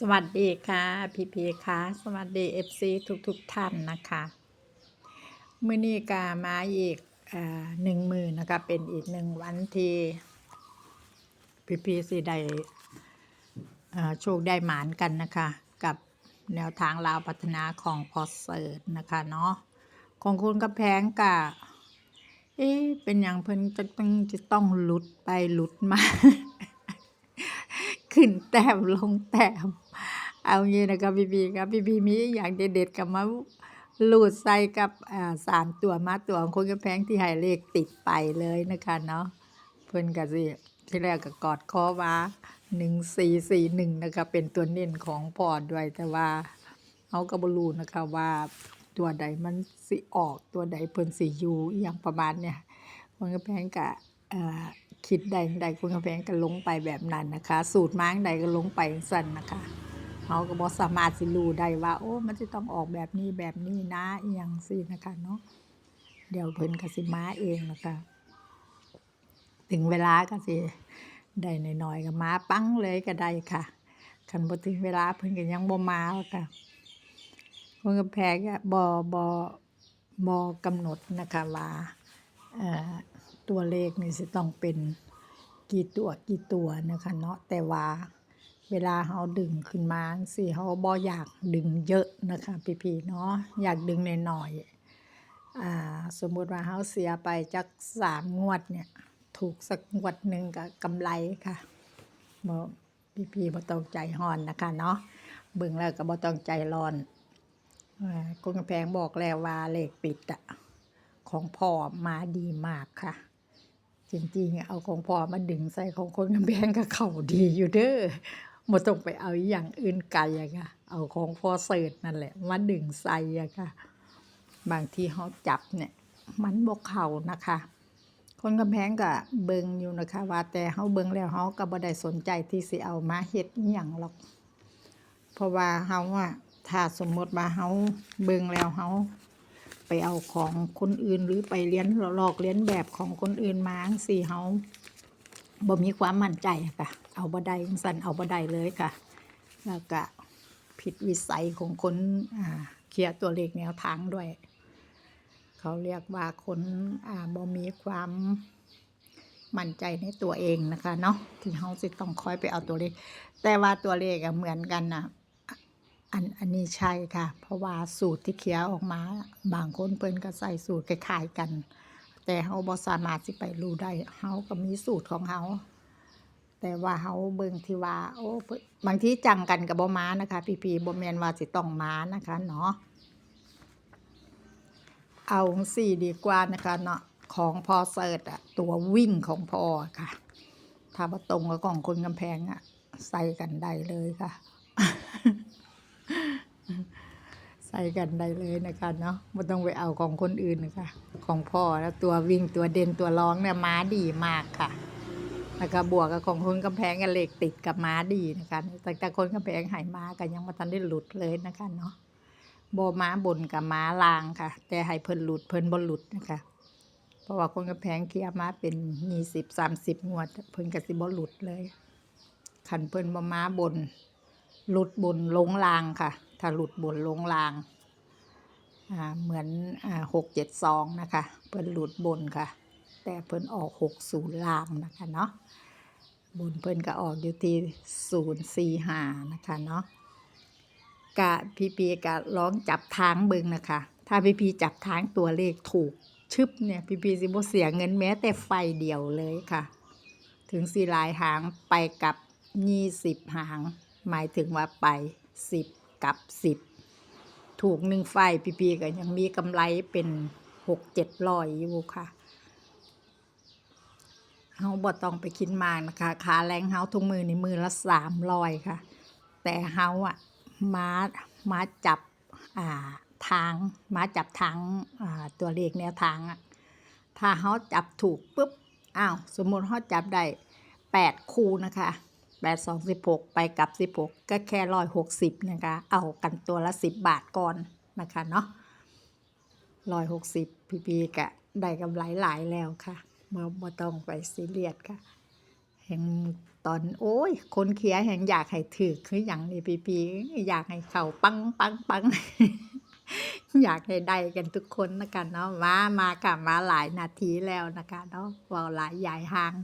สวัสดีค่ะพี่พีค่ะ สวัสดีเอฟซีทุกทุกท่านนะคะมื่อนี้กามาอีกหนึ่งมือนะคะ เป็นอีกหนึ่งวันที่พี่พีสีได้อ่าโชคได้หมานกันนะคะ กับแนวทางลาวพัฒนาของพอเสิร์ตนะคะเนาะของคุณกระแพงกะเอ๊ะเป็นอย่างเพิ่นจะต้องจะต้องหลุดไปหลุดมาขึ้นแต้มลงแต้ม เอางี้นะครับพี่พีครับพี่พีมีอย่างเด็ดๆกับมาลูดใส่กับอ่าสามตัวมาตัวของคนกระแพงที่ให้เลขติดไปเลยนะคะเนาะเพิ่นก็สิที่แรกก็กอดคอว่าหนึ่งสี่สี่หนึ่งนะคะเป็นตัวเน้นของพอดด้วยแต่ว่าเขาก็บรูนะคะว่าตัวใดมันสิออกตัวใดเพิ่นสิอยู่อย่างประมาณเนี่ยคนกระแพงกะอ่า คิดใดใดคนกำแพงก็ลงไปแบบนั้นนะคะ สูตรม้างใดก็ลงไปสั่นนะคะเขาก็บอสามารถสิรู้ได้ว่า โอ้ มันจะต้องออกแบบนี้แบบนี้นะอหย่างสินะคะเนาะเดี๋ยวเพิ่นก็สิม้าเองนะคะถึงเวลาก็สิได้หน่อยๆก็มาปั้งเลยก็ได้ค่ะคันบ่ถึงเวลาเพิ่นก็ยังบ่มาหรอกค่ะคนกำแพงก็บ่บ่บ่กำหนดนะคะว่าตัวเลขนี่สิต้องเป็น กี่ตัวกี่ตัวนะคะเนาะแต่ว่าเวลาเราดึงขึ้นมาสิเราบ่อยากดึงเยอะนะคะพี่ๆเนาะอยากดึงน้อยๆอ่าสมมุติว่าเราเสียไปจักสามงวดเนี่ยถูกสักงวดหนึ่งก็กำไรค่ะบ่พี่ๆบ่ต้องใจฮ้อนนะคะเนาะเบิ่งแล้วก็บ่ต้องใจร้อนอ่าคุณกำแพงบอกแล้วว่าเลขปิดอะของพ่อมาดีมากค่ะ จริงๆ เอาของพอมาดึงใส่ของคนกำแพงก็เข้าดีอยู่เด้อบ่ต้องไปเอาอย่างอื่นไกลอะค่ะ เอาของพอเสิร์ชนั่นแหละ มาดึงใส่อะค่ะ บางทีเขาจับเนี่ย มันบ่เข้านะคะ คนกำแพงก็เบิงอยู่นะคะ ว่าแต่เฮาเบิงแล้วเฮาก็บ่ได้สนใจที่สิเอามาเฮ็ดอิหยังหรอก เพราะว่าเฮาอะถ้าสมมติว่าเฮาเบิงแล้วเฮา ไปเอาของคนอื่นหรือไปเรียนหลอกเรียนแบบของคนอื่นมาจั่เฮาบ่มีความมั่นใจอะค่ะ เอาบ่ได้จั่งซั่นเอาบ่ได้เลยค่ะ แล้วก็ผิดวิสัยของคนอ่าเคลียร์ตัวเลขแนวทางด้วย เขาเรียกว่าคนอ่าบ่มีความมั่นใจในตัวเองนะคะเนาะที่เฮาสิต้องคอยไปเอาตัวเลข แต่ว่าตัวเลขอะเหมือนกันนะ อันอันนี้ใช่ค่ะ เพราะว่าสูตรที่เขียนออกมา บางคนเพิ่นก็ใส่สูตรคล้ายๆกัน แต่เฮาบ่สามารถสิไปรู้ได้เฮาก็มีสูตรของเฮาแต่ว่าเฮาเบิ่งที่ว่า โอ้บางทีจังกันกับบ่มานะคะ พี่ๆบ่แม่นว่าสิต้องมานะคะเนาะเอาสี่ดีกว่านะคะเนาะของพอเสิร์ชอะตัววิ่งของพอค่ะ ถ้าบ่ตรงกับของคนกำแพงอะใส่กันได้เลยค่ะ ใส่กันได้เลยนะคะเนาะไม่ต้องไปเอาของคนอื่นนะคะ ของพ่อแล้วตัววิ่งตัวเด่นตัวร้องเนี่ยม้าดีมากค่ะแล้วก็บวกกับของคนกำแพงกับเหล็กติดกับม้าดีนะคะแต่แต่คนกำแพงหายม้ากันยังไม่ทันได้หลุดเลยนะคะเนาะโบม้าบนกับม้าลางค่ะ แต่ให้เพิ่นหลุดเพิ่นบ่หลุดนะคะ เพราะว่าคนกำแพงเคลียร์ม้าเป็นยี่สิบสามสิบงวด เพิ่นก็สิบหลุดเลยขันเพิ่นบม้าบนหลุดบนลงลางค่ะ ถ้าหลุดบนลงลาง เหมือนหกเจ็ดสองนะคะ เพิ่นหลุดบนค่ะ แต่เพิ่นออกหกศูนย์ลางนะคะเนาะบนเพิ่นก็ออกอยู่ที่ศูนย์สี่ห้านะคะเนาะกะพี่ปีกะลองจับทางเบิงนะคะ ถ้าพี่พีจับทางตัวเลขถูกชึบเนี่ยพี่พีสิบเสียเงินแม้แต่ไฟเดียวเลยค่ะ ถึงสีหลายหางไปกับยี่สิบหาง หมายถึงว่าไปสิบ กับสิบถูกหนึ่งไฟปีปีก็ยังมีกำไรเป็นหกเจ็ดร้อยอยู่ค่ะเฮาบ่ต้องไปคิดมากนะคะค่าแรงเฮาทุกมือในมือละสามร้อยค่ะ แต่เฮาอะมามาจับอ่าทางมาจับทางอ่าตัวเลขแนวทางอะถ้าเฮาจับถูกปุ๊บอ้าวสมมติเฮาจับได้แปดคู่นะคะ แปดสองสิบหกไปกับสิบหกก็แค่ร้อยหกสิบนะคะ เอากันตัวละสิบบาทก่อนนะคะเนาะร้อยหกสิบพีพีกะได้กำไรหลายแล้วค่ะเมื่อบ่ต้องไปซีเรียสค่ะ แห่งตอนโอ้ย คนเขียแห่งอยากให้ถือคืออย่างนี้ปีปีอยากให้เข่าปังปังปังอยากให้ได้กันทุกคนนะคะเนาะมามากับมาหลายนาทีแล้วนะคะเนาะว่าหลายใหญ่หาง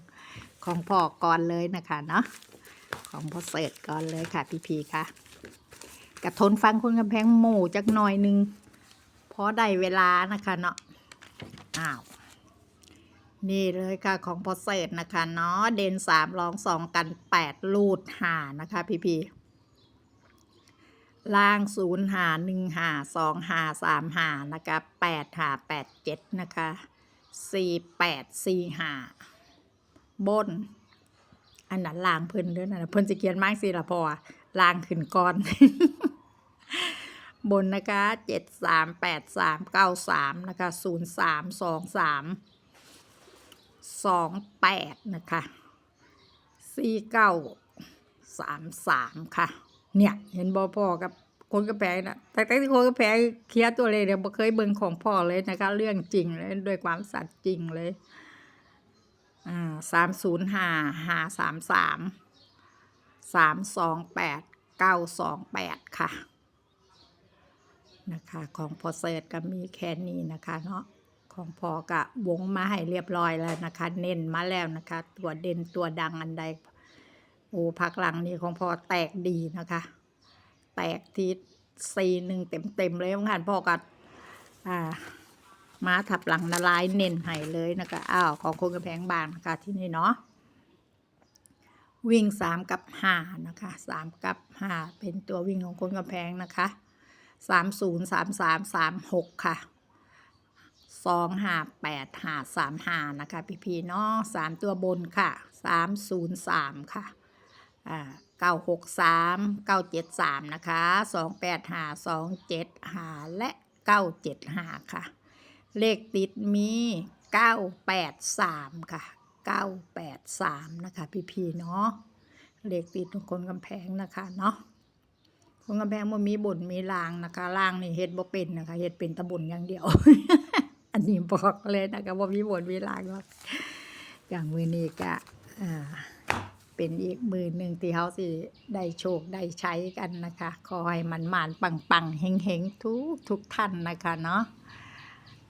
ของพ่อก่อนเลยนะคะเนาะ ของพ่อเสิร์ตก่อนเลยค่ะ พี่พีค่ะกระทนฟังคนกำแพงหมู่จักหน่อยนึงพอได้เวลานะคะเนาะอ้าวนี่เลยค่ะของพอเศษนะคะเนาะเดนสามรองสองกันแปดลูดหานะคะพี่พีล่างศูนย์หาหนึ่งหาสองหาสามหานะคะแปดหาแปดเจ็ดนะคะสี่แปดสี่หาบน อันนั้นล่างเพิ่นเด้อนะเพิ่นจะเขียนมากสิละพอล่างขึ้นก่อน บนนะคะเจ็ดสามแปดสามเก้าสามนะคะศูนย์สามสองสามสองแปดนะคะสี่เก้าสามสามค่ะ เนี่ยเห็นบอพ่อกับคนกระแพงนะแต่แต่ที่คนกระแพงเคลียร์ตัวเลยเนี่ยบ่เคยเบิ่งของพ่อเลยนะคะ เรื่องจริงเลยด้วยความสัตย์จริงเลย อ่าสามศูนย์ห้าห้าสามสามสามสองแปดเก้าสองแปดค่ะ นะคะ ของพอเซิร์ตก็มีแค่นี้นะคะเนาะของพอกะวงมาให้เรียบร้อยแล้วนะคะ เน้นมาแล้วนะคะ ตัวเด่นตัวดังอันใดโอ้พักหลังนี้ของพอแตกดีนะคะ แตกทีซีหนึ่งเต็มเต็มเลยงคะพอกัดอ่า มาถับหลังละลายเน้นให้เลยนะคะอ้าวของคนกระแพงบางนะคะที่นี่เนาะวิ่งสามกับห้านะคะสามกับห้าเป็นตัววิ่งของคนกระแพงนะคะสามศูนย์สามสามสามหกค่ะสองห้าแปดห้าสามห้านะคะพี่พีเนาะสามตัวบนค่ะสามศูนย์สามค่ะอ่าเก้าหกสามเก้าเจ็ดสามนะคะสองแปดห้าสองเจ็ดห้าและเก้าเจ็ดห้าค่ะ เลขติดมีเก้าแปดสามค่ะเก้าแปดสามนะคะ พี่พีเนาะเลขติดคนกำแพงนะคะเนาะคนกำแพงมันมีบุญมีลางนะคะลางนี่เฮ็ดบ่เป็นนะคะเฮ็ดเป็นตะบุญอย่างเดียว อันนี้บอกเลยนะคะว่ามีบุญมีลางหรอกอย่างมือนี้ก็อ่าเป็นอีกมือหนึ่งที่เขาสิได้โชคได้ใช้กันนะคะขอให้มันหมานปังปังเฮงเฮงทุกทุกท่านนะคะเนาะ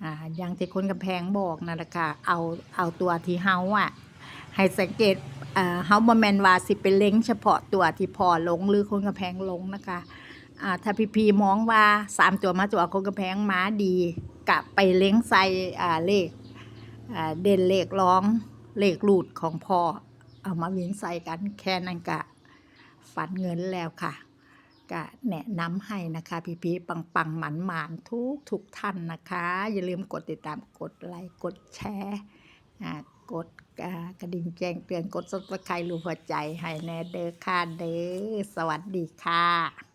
อ่าอย่างที่คนกำแพงบอกนั่นแหละค่ะเอาเอาตัวที่เฮาอะให้สังเกตอ่าเฮาบ่แม่นว่าสิไปเล็งเฉพาะตัวที่พอลงหรือคนกำแพงลงนะคะอ่าถ้าพี่พีมองว่าสามตัวมาตัวคนกำแพงม้าดีกะไปเล็งใส่อ่าเลขอ่าเด่นเลขร้องเลขรูดของพอเอามาวิ่งใส่กันแค่นั้นกะฝันเงินแล้วค่ะ แนะนำให้นะคะ พี่พีปังปังหมันหมานทุกทุกท่านนะคะ อย่าลืมกดติดตามกดไลค์กดแชร์อ่ากดกระดิ่งแจ้งเตือนกดซับสไครต์รูปหัวใจให้แน่เด้อค่ะเด้อสวัสดีค่ะ